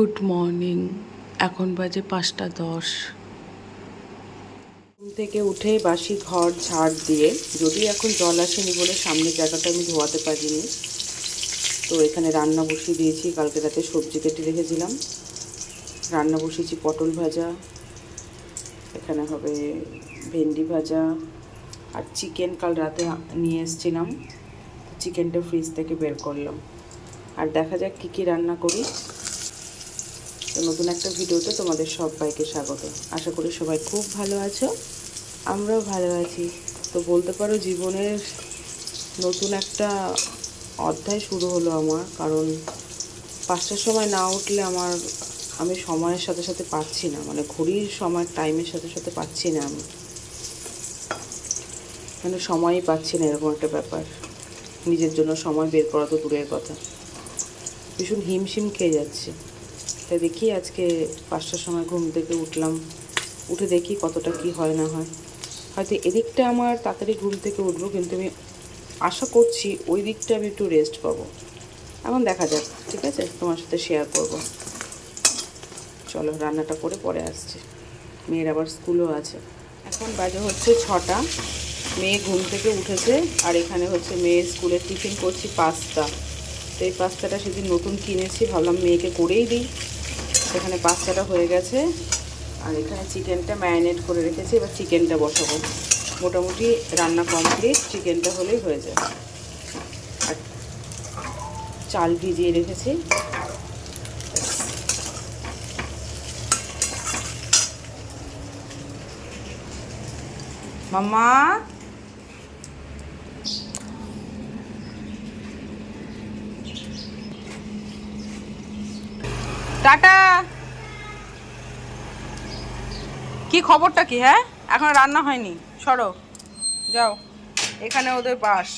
Good morning. এখন বাজে পাঁচটা দশ। ঘুম থেকে উঠে বাসি ঘর ঝাড় দিয়ে, যদি এখন জল আসেনি বলে সামনের জায়গাটা আমি ধোয়াতে পারিনি, তো এখানে রান্না বসিয়ে দিয়েছি, কালকে রাতে সবজি কেটে রেখেছিলাম। রান্না বসিয়েছি পটল ভাজা, এখানে হবে ভেন্ডি ভাজা, আর চিকেন কাল রাতে নিয়ে এসেছিলাম চিকেনটা ফ্রিজ থেকে বের করলাম। আর দেখা যাক কী কী রান্না করি। তো নতুন একটা ভিডিওতে তোমাদের সবাইকে স্বাগত। আশা করি সবাই খুব ভালো আছো। আমরাও ভালো আছি। তো বলতে পারো জীবনের নতুন একটা অধ্যায় শুরু হলো আমার, কারণ পাঁচটার সময় না উঠলে আমার, আমি সময়ের সাথে সাথে পাচ্ছি না। মানে ঘড়ির সময় টাইমের সাথে সাথে পাচ্ছি না আমি। মানে সময়ই পাচ্ছি না, এরকম একটা ব্যাপার। নিজের জন্য সময় বের করা তো দূরের কথা। ভীষণ হিমশিম খেয়ে যাচ্ছে। তাই দেখি, আজকে পাঁচটার সময় ঘুম থেকে উঠলাম। উঠে দেখি কতটা কি হয় না হয়। হয়তো এদিকটা আমার তাড়াতাড়ি ঘুম থেকে উঠবো, কিন্তু আমি আশা করছি ওই দিকটা আমি একটু রেস্ট পাবো। এখন দেখা যাক, ঠিক আছে? তোমার সাথে শেয়ার করব। চলো, রান্নাটা করে পরে আসছে। মেয়ের আবার স্কুলও আছে। এখন বাজে হচ্ছে ছটা। মেয়ে ঘুম থেকে উঠেছে, আর এখানে হচ্ছে মেয়ে স্কুলের টিফিন করছি পাস্তা। তো এই পাস্তাটা সেদিন নতুন কিনেছি, ভাবলাম মেয়েকে করেই দিই। সেখানে পাস্তাটা হয়ে গেছে। আর এখানে চিকেনটা ম্যারিনেট করে রেখেছি, এবার চিকেনটা বসাবো। মোটামুটি রান্না কমপ্লিট, চিকেনটা হলেই হয়ে যায় আর চাল ভিজিয়ে রেখেছি। মামা টাটা! কি খবরটা কি হ্যাঁ? এখন রান্না হয়নি। সরো। যাও। এখানে ওদের বাস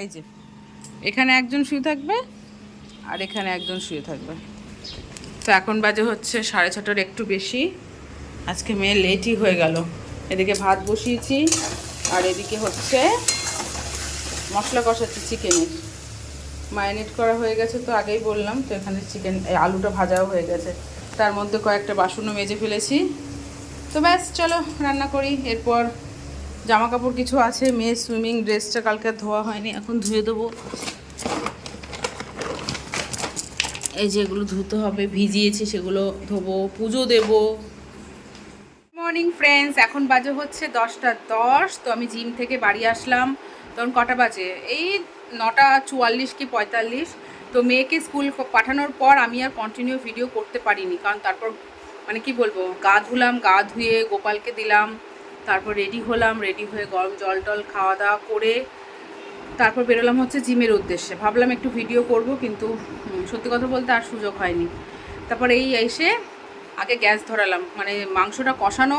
এই যে। এখানে একজন শুয়ে থাকবে আর এখানে একজন শুয়ে থাকবে। তো এখন বাজে হচ্ছে সাড়ে ছটার একটু বেশি। আজকে মেয়ে লেটই হয়ে গেল। এদিকে ভাত বসিয়েছি আর এদিকে হচ্ছে মশলা কষাচ্ছি চিকেনের। ম্যারিনেট করা হয়ে গেছে তো আগেই বললাম তো এখানে চিকেন আলুটা ভাজাও হয়ে গেছে। তার মধ্যে কয়েকটা বাসনও মেজে ফেলেছি। তো ব্যাস, চলো, রান্না করি। এরপর জামা কাপড় কিছু আছে, মেয়ে সুইমিং ড্রেসটা কালকে ধোয়া হয়নি, এখন ধুয়ে দেবো। এই যেগুলো ধুতে হবে, ভিজিয়েছি, সেগুলো ধোবো, পুজো দেবো। মর্নিং ফ্রেন্ডস এখন বাজে হচ্ছে দশটা দশ, তো আমি জিম থেকে বাড়ি আসলাম। তখন কটা বাজে? এই নটা চুয়াল্লিশ কি পঁয়তাল্লিশ। তো মেয়েকে স্কুল পাঠানোর পর আমি আর কন্টিনিউ ভিডিও করতে পারিনি, কারণ তারপর মানে কি বলব, গা ধুলাম, গা ধুয়ে গোপালকে দিলাম, তারপর রেডি হলাম রেডি হয়ে গরম জল টল খাওয়া দাওয়া করে তারপর বেরোলাম হচ্ছে জিমের উদ্দেশ্যে। ভাবলাম একটু ভিডিও করব, কিন্তু সত্যি কথা বলতে আর সুযোগ হয়নি। তারপর এই এসে আগে গ্যাস ধরালাম মানে মাংসটা কষানো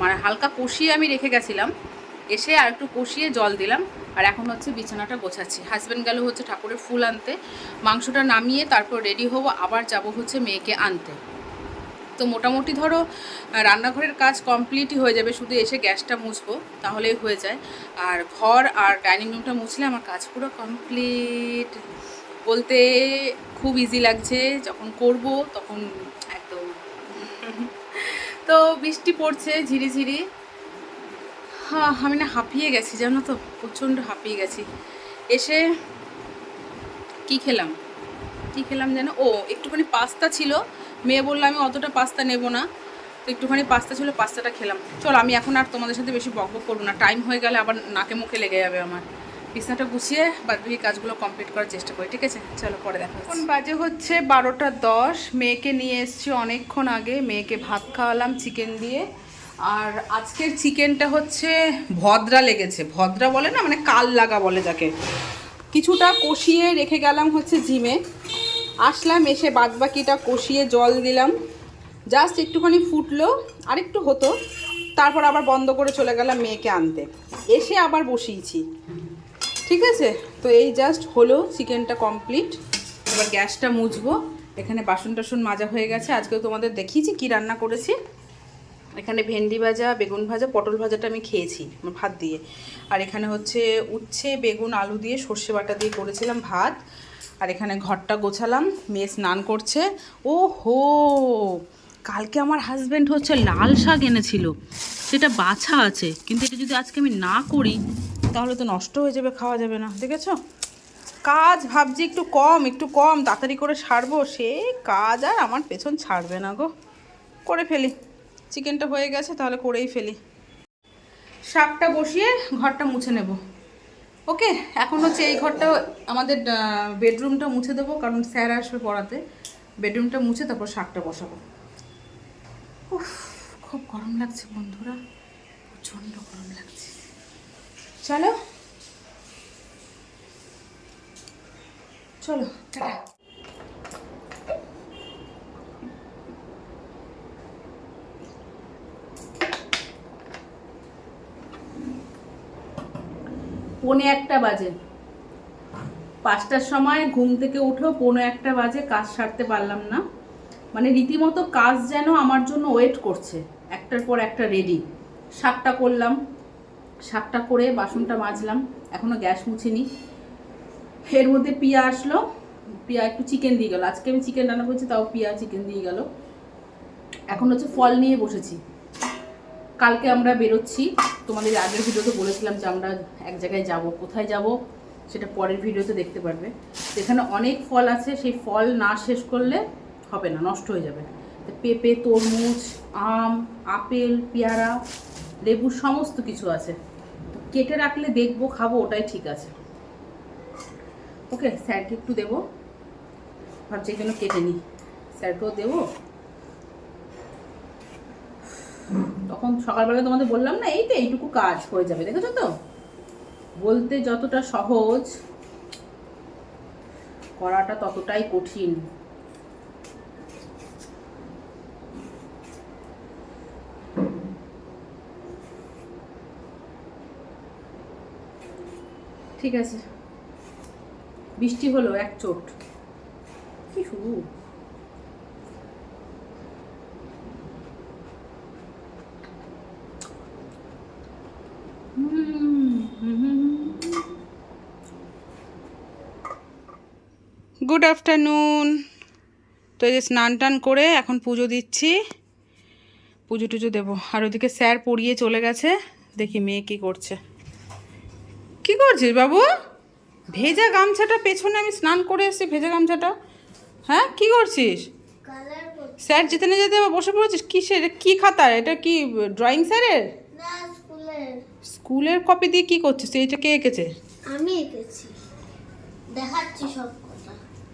মানে হালকা কষিয়ে আমি রেখে গেছিলাম। এসে আর একটু কষিয়ে জল দিলাম, আর এখন হচ্ছে বিছানাটা গোছাচ্ছি। হাজব্যান্ড গেল হচ্ছে ঠাকুরের ফুল আনতে। মাংসটা নামিয়ে তারপর রেডি হব, আবার যাব হচ্ছে মেয়েকে আনতে। তো মোটামুটি ধরো রান্নাঘরের কাজ কমপ্লিটই হয়ে যাবে, শুধু এসে গ্যাসটা মুছবো, তাহলেই হয়ে যায়। আর ঘর আর ডাইনিং রুমটা মুছলে আমার কাজ পুরো কমপ্লিট। বলতে খুব ইজি লাগছে, যখন করব তখন একদম। তো বৃষ্টি পড়ছে ঝিরিঝিরি হ্যাঁ আমি না হাঁপিয়ে গেছি, জানো তো, প্রচণ্ড হাঁপিয়ে গেছি। এসে কি খেলাম? কি খেলাম যেন? ও, একটুখানি পাস্তা ছিল মেয়ে বলল, আমি অতটা পাস্তা নেব না। তো একটুখানি পাস্তা ছিল, পাস্তাটা খেলাম। চলো, আমি এখন আর তোমাদের সাথে বেশি বকবক করব না। টাইম হয়ে গেলে আবার নাকে মুখে লেগে যাবে আমার। বিছনাটা গুছিয়ে বাকি কাজগুলো কমপ্লিট করার চেষ্টা করি, ঠিক আছে? চলো, পরে দেখা এখন বাজে হচ্ছে বারোটা দশ। মেয়েকে নিয়ে এসছি অনেকক্ষণ আগে। মেয়েকে ভাত খাওয়ালাম চিকেন দিয়ে। আর আজকের চিকেনটা হচ্ছে ভদ্রা লেগেছে। ভদ্রা বলে না মানে কাল লাগা বলে যাকে। কিছুটা কষিয়ে রেখে গেলাম হচ্ছে জিমে। আসলাম, এসে বাদবাকিটা কষিয়ে জল দিলাম। জাস্ট একটুখানি ফুটলো, আরেকটু হতো। তারপর আবার বন্ধ করে চলে গেলাম মেয়েকে আনতে। এসে আবার বসিয়েছি। ঠিক আছে? তো এই জাস্ট হলো, চিকেনটা কমপ্লিট এবার গ্যাসটা মুছবো। এখানে বাসন টাসন মাজা হয়ে গেছে। আজকেও তোমাদের দেখিয়েছি কি রান্না করেছি। এখানে ভেন্ডি ভাজা, বেগুন ভাজা, পটল ভাজাটা আমি খেয়েছি, আমার ভাত দিয়ে। আর এখানে হচ্ছে উচ্ছে, বেগুন, আলু দিয়ে সর্ষে বাটা দিয়ে করেছিলাম ভাত। আর এখানে ঘরটা গোছালাম, মেয়ে স্নান করছে। ও হো কালকে আমার হাজব্যান্ড হচ্ছে লাল শাক এনেছিল। সেটা বাছা আছে, কিন্তু এটা যদি আজকে আমি না করি, তাহলে তো নষ্ট হয়ে যাবে, খাওয়া যাবে না, দেখেছ? কাজ ভাবছি একটু কম একটু কম, তাড়াতাড়ি করে সারবো, সে কাজ আর আমার পেছন ছাড়বে না গো। করে ফেলি। চিকেনটা হয়ে গেছে, তাহলে করেই ফেলি। শাকটা বসিয়ে ঘরটা মুছে নেব। ওকে, এখন হচ্ছে এই ঘরটা আমাদের বেডরুমটা মুছে দেবো, কারণ স্যার আসবে পড়াতে। বেডরুমটা মুছে তারপর শাকটা বসাবো। উফ, খুব গরম লাগছে বন্ধুরা। প্রচণ্ড গরম লাগছে। চলো। চলো, টাটা। পৌনে একটা বাজে। পাঁচটার সময় ঘুম থেকে উঠেও পৌনে একটা বাজে, কাজ সারতে পারলাম না। মানে রীতিমতো কাজ যেন আমার জন্য ওয়েট করছে। একটার পর একটা রেডি শাকটা করলাম। শাকটা করে বাসনটা মাজলাম। এখনও গ্যাস মুছিনি। এর মধ্যে পিয়া আসলো। পিয়া একটু চিকেন দিয়ে গেল। আজকে আমি চিকেন রান্না করছি, তাও পিয়া চিকেন দিয়ে গেল। এখন হচ্ছে ফল নিয়ে বসেছি। কালকে আমরা বেরোচ্ছি। তোমাদের আগের ভিডিওতে বলেছিলাম যে আমরা এক জায়গায় যাব, কোথায় যাব, সেটা পরের ভিডিওতে দেখতে পারবে। এখানে অনেক ফল আছে, সেই ফল না শেষ করলে হবে না, নষ্ট হয়ে যাবে। পেঁপে, তরমুজ, আম, আপেল, পেয়ারা, লেবু, সমস্ত কিছু আছে। কেটে রাখলে দেখব, খাব, ওটাই ঠিক আছে। ওকে, স্যারকে একটু দেবো। ভাবছি এই জন্য কেটে নিই। স্যারকেও দেবো। তখন সকালবেলা তোমাদের বললাম না এই তো এইটুকু কাজ হয়ে যাবে, দেখেছ তো? বলতে যতটা সহজ, করাটা ততটাই কঠিন। ঠিক আছে। বৃষ্টি হলো, এক চোট। কি শুরু গুড আফটারনুন তো এই যে স্নান টান করে এখন পুজো দিচ্ছি। পুজো টুজো দেবো। আর ওদিকে স্যার পড়িয়ে চলে গেছে। দেখি মেয়ে কি করছে। কি করছিস বাবু? ভেজা গামছাটা পেছনে আমি স্নান করে এসেছি ভেজা গামছাটা। হ্যাঁ কি করছিস? স্যার যেতে না যেতে বসে পড়েছিস? কিসের? কি খাতার এটা কি ড্রয়িং স্যারের? স্কুলের। কপি দিয়ে কি করছিস? এইটা কে এঁকেছে? আমি এঁকেছি। দেখাচ্ছি সব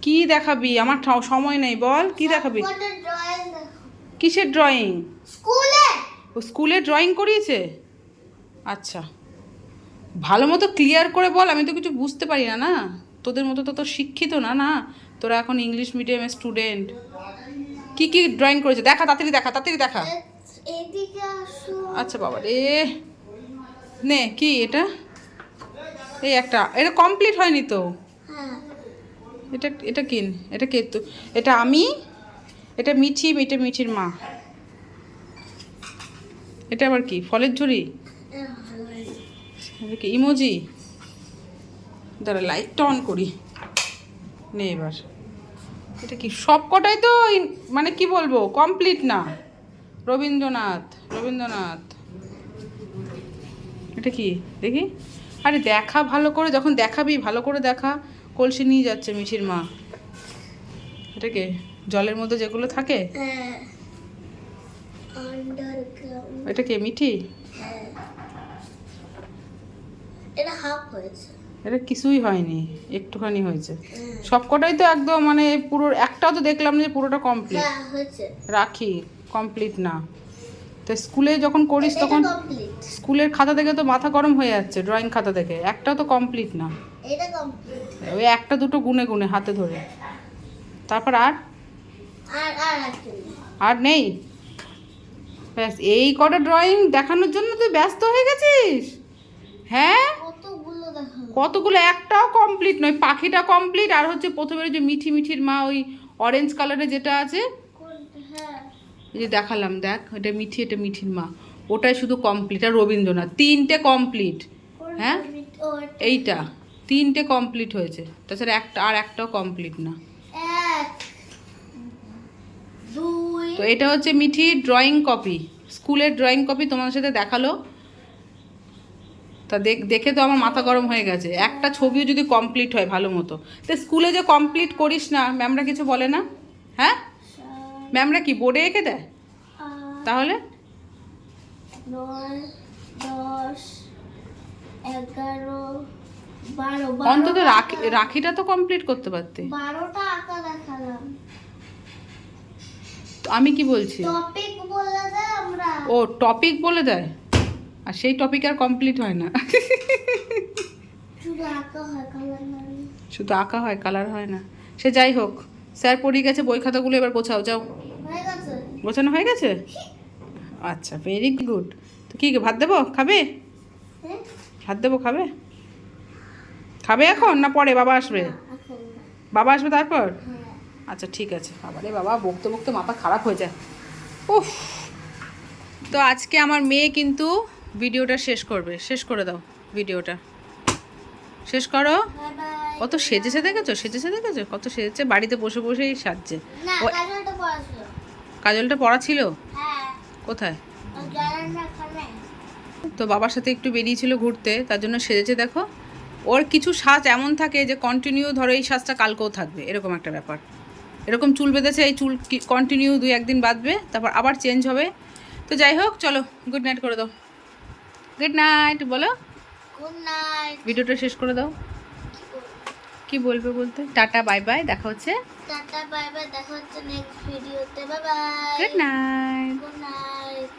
কি দেখাবি? আমার ঠাও- সময় নেই বল কি দেখাবি? কিসের ড্রয়িং স্কুলে! ও স্কুলে ড্রয়িং করিয়েছে? আচ্ছা। ভালো মতো ক্লিয়ার করে বল আমি তো কিছু বুঝতে পারি না না? তোদের মতো তো তোর শিক্ষিত না না? তোরা এখন ইংলিশ মিডিয়ামের স্টুডেন্ট কি কি ড্রয়িং করেছে? দেখা তাড়াতাড়ি দেখা তাড়াতাড়ি দেখা। আচ্ছা বাবা রে নে কি এটা? এই একটা এটা কমপ্লিট হয়নি তো? হ্যাঁ। এটা এটা কিন, এটা কে তো, এটা আমি, এটা মিঠি, এটা মিঠির মা। এটা আবার কি, ফলের ঝুড়ি? কি, ইমোজি? দাঁড়া লাইটটা অন করি। নে এবার। এটা কি সব কটাই তো মানে কি বলব কমপ্লিট না। রবীন্দ্রনাথ রবীন্দ্রনাথ। এটা কি, দেখি? আরে দেখা ভালো করে, যখন দেখাবি, ভালো করে দেখা। কলসি নিয়ে যাচ্ছে মিঠির মা। এটা কে? জলের মধ্যে যেগুলো থাকে? হ্যাঁ। এটা কে মিঠি? হ্যাঁ। এটা হাফ হয়েছে। এটা কিছুই হয়নি একটুখানি হয়েছে। হ্যাঁ। সবকটাই তো একদম মানে পুরো একটাও তো দেখলাম যে পুরোটা কমপ্লিট রাখি কমপ্লিট না। তো স্কুলে যখন করিস তখন স্কুলের খাতা দেখে তো মাথা গরম হয়ে যাচ্ছে ড্রয়িং খাতা দেখে একটাও তো কমপ্লিট না। ওই একটা দুটো গুনে গুনে হাতে ধরে। তারপর আর? আর নেই। ব্যাস এই কটা ড্রয়িং দেখানোর জন্য তুই ব্যস্ত হয়ে গেছিস? হ্যাঁ? কতগুলো একটাও কমপ্লিট নয় পাখিটা কমপ্লিট আর হচ্ছে প্রথমে যে মিঠি মিঠির মা ওই অরেঞ্জ কালারে যেটা আছে হ্যাঁ। যে দেখালাম দেখ এটা মিঠি এটা মিঠির মা। ওটাই শুধু কমপ্লিট আর রবীন্দ্রনাথ তিনটে কমপ্লিট হ্যাঁ? এইটা। তিনটে কমপ্লিট হয়েছে। তাছাড়া একটা আর একটাও কমপ্লিট না। তো এটা হচ্ছে মিঠি ড্রয়িং কপি স্কুলের ড্রয়িং কপি তোমার সাথে দেখাল। তা দেখ দেখে তো আমার মাথা গরম হয়ে গেছে। একটা ছবিও যদি কমপ্লিট হয় ভালো মতো। তো স্কুলে যে কমপ্লিট করিস না ম্যামরা কিছু বলে না? হ্যাঁ? ম্যামরা কি বোর্ডে এঁকে দেয়? তাহলে? এগারো অন্তত রাখি রাখিটা তো কমপ্লিট করতে পারতে। বারোটা আঁকা দেখালাম। তো আমি কি বলছি? টপিক বলে দে আমরা। ও টপিক বলে দেয়? আর সেই টপিক আর কমপ্লিট হয় না। শুধু আঁকা হয় কালার হয় না। সে যাই হোক স্যার পড়িয়ে গেছে বই খাতাগুলো এবার গোছাও যাও। গোছানো হয়ে গেছে? আচ্ছা ভেরি গুড তো কি ভাত দেবো? খাবে? হ্যাঁ। ভাত দেবো খাবে? খাবে এখন না পরে বাবা আসবে। বাবা আসবে তারপর? হ্যাঁ। আচ্ছা ঠিক আছে। বাবারে বাবা বকতে বকতে মাথা খারাপ হয়ে যায়। উফ। তো আজকে আমার মেয়ে কিন্তু ভিডিওটা শেষ করবে। শেষ করে দাও ভিডিওটা। শেষ করো? কত সেজেছে দেখেছ? সেজেছে দেখেছ? কত সেজেছে? বাড়িতে বসে বসেই সাজছে। কাজলটা পড়া ছিল। হ্যাঁ। কোথায়? তো বাবার সাথে একটু বেরিয়েছিল ঘুরতে তার জন্য সেজেছে দেখো। ওর কিছু সাজ এমন থাকে যে কন্টিনিউ ধরো এই সাজটা কালকেও থাকবে এরকম একটা ব্যাপার। এরকম চুল বেঁধেছে এই চুল কন্টিনিউ দুই একদিন বাঁধবে তারপর আবার চেঞ্জ হবে। তো যাই হোক চলো গুড নাইট করে দাও। গুড নাইট বলো। গুড নাইট ভিডিওটা শেষ করে দাও। কি বলবে বলতে? টাটা বাই বাই দেখা হচ্ছে। টাটা বাই বাই দেখা হচ্ছে নেক্সট ভিডিওতে bye bye good night good night